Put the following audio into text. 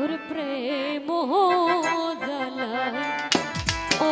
মধুর প্রেম জ্বালা। ও